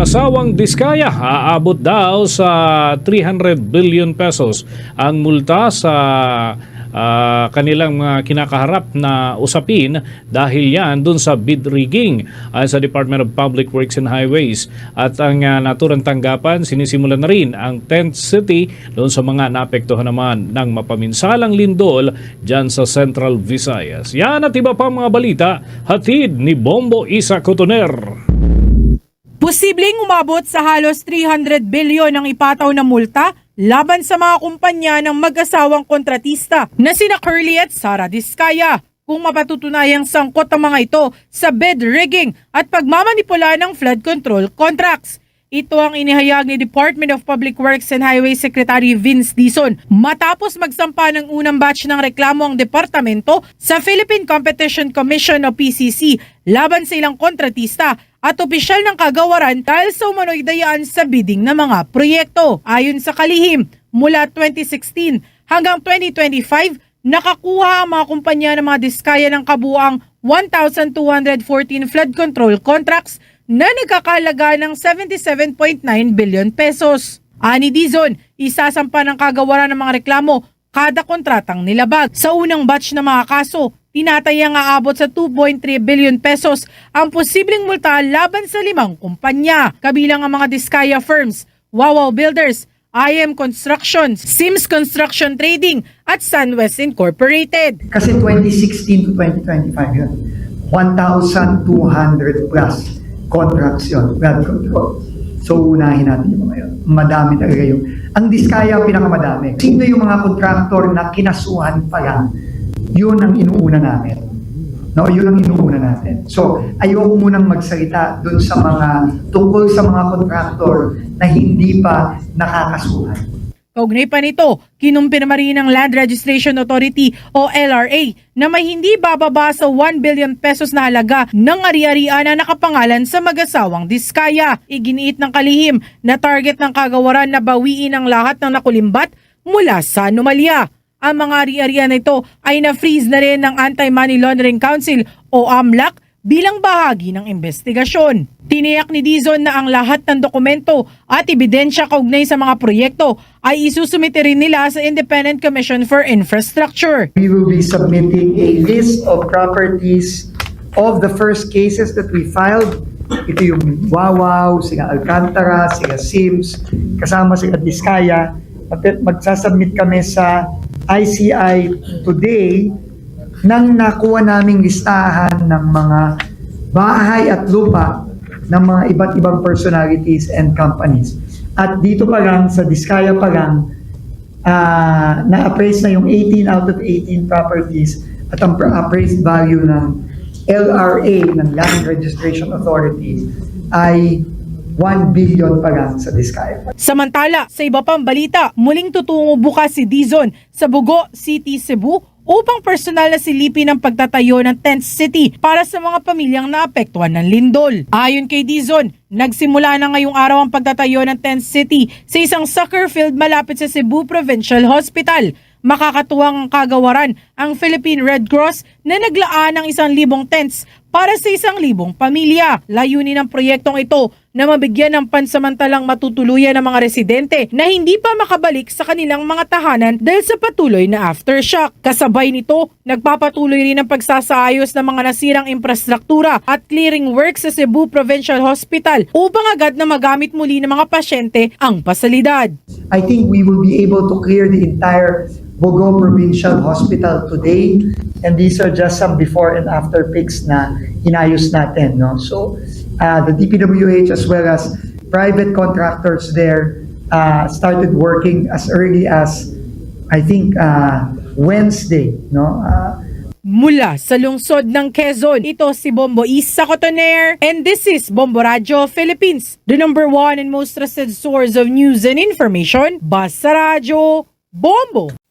mag-asawang Diskaya. Aabot daw sa 300 billion pesos ang multa sa ah, kanilang mga kinakaharap na usapin dahil yan dun sa bid rigging ayon sa Department of Public Works and Highways. At ang uh, naturang tanggapan, sinisimula na rin ang tent city doon sa mga naapektuhan naman ng mapaminsalang lindol dyan sa Central Visayas. Yan at iba pang mga balita, hatid ni Bombo Isa Cotoner. Posibleng umabot sa halos 300 bilyon ang ipataw na multa laban sa mga kumpanya ng mag-asawang kontratista na sina Curly at Sara Diskaya kung mapatutunayang sangkot ang mga ito sa bid rigging at pagmamanipula ng flood control contracts. Ito ang inihayag ni Department of Public Works and Highway Secretary Vince Dizon matapos magsampa ng unang batch ng reklamo ang departamento sa Philippine Competition Commission o PCC laban sa ilang kontratista at opisyal ng kagawaran dahil sa umano'y dayaan sa bidding ng mga proyekto. Ayon sa kalihim, mula 2016 hanggang 2025, nakakuha ang mga kumpanya ng mga diskaya ng kabuang 1,214 flood control contracts na nagkakalaga ng 77.9 billion pesos. Ani Dizon, isasampa ng kagawaran ng mga reklamo kada kontratang nilabag. Sa unang batch ng mga kaso, tinatayang aabot sa 2.3 billion pesos ang posibleng multa laban sa limang kumpanya, kabilang ang mga Diskaya firms, Wawaw Builders, IM Construction, Sims Construction Trading at Sunwest Incorporated. Kasi 2016 to 2025 yun. 1,200 plus contracts yun, flood control. So, unahin natin yung mga yun. Madami talaga yung... Ang diskaya pinakamadami. Sino yung mga contractor na kinasuhan pa lang, yun ang inuuna namin. No, yun ang inuuna natin. So, ayoko munang magsalita dun sa mga, tungkol sa mga contractor na hindi pa nakakasuhan. Kaugnay pa nito, kinumpir na rin ng Land Registration Authority o LRA na may hindi bababa sa 1 billion pesos na halaga ng ari-arian na nakapangalan sa mag-asawang Diskaya. Iginiit ng kalihim na target ng kagawaran na bawiin ang lahat ng nakulimbat mula sa anomalya. Ang mga ari-arian na ito ay na-freeze na rin ng Anti-Money Laundering Council o AMLAC bilang bahagi ng investigasyon. Tiniyak ni Dizon na ang lahat ng dokumento at ebidensya kaugnay sa mga proyekto ay isusumite rin nila sa Independent Commission for Infrastructure. We will be submitting a list of properties of the first cases that we filed. Ito yung Wawaw, sila Alcantara, sila Sims, kasama sila Diskaya. Mag- Magsasubmit kami sa ICI today nang nakuha naming listahan ng mga bahay at lupa ng mga iba't ibang personalities and companies. At dito pa lang, sa Diskaya pa lang, ah, na-appraise na yung 18 out of 18 properties at ang pra- appraised value ng LRA, ng Land Registration Authority, ay 1 billion pa lang sa Diskaya. Samantala, sa iba pang balita, muling tutungo bukas si Dizon sa Bugo City, Cebu upang personal na silipin ang pagtatayo ng tent city para sa mga pamilyang naapektuhan ng lindol. Ayon kay Dizon, nagsimula na ngayong araw ang pagtatayo ng tent city sa isang soccer field malapit sa Cebu Provincial Hospital. Makakatuwang ang kagawaran ang Philippine Red Cross na naglaan ng isang libong tents para sa isang libong pamilya. Layunin ng proyektong ito na mabigyan ng pansamantalang matutuluyan ng mga residente na hindi pa makabalik sa kanilang mga tahanan dahil sa patuloy na aftershock. Kasabay nito, nagpapatuloy rin ang pagsasaayos ng mga nasirang infrastruktura at clearing work sa Cebu Provincial Hospital upang agad na magamit muli ng mga pasyente ang pasalidad. I think we will be able to clear the entire Bogo Provincial Hospital today. And these are just some before and after pics na inayos natin. No? So, uh, the DPWH as well as private contractors there uh, started working as early as, I think, uh, Wednesday. No? Uh, Mula sa lungsod ng Quezon, ito si Bombo Isa Cotoner and this is Bombo Radio Philippines, the number one and most trusted source of news and information. Basta Radio, Bombo!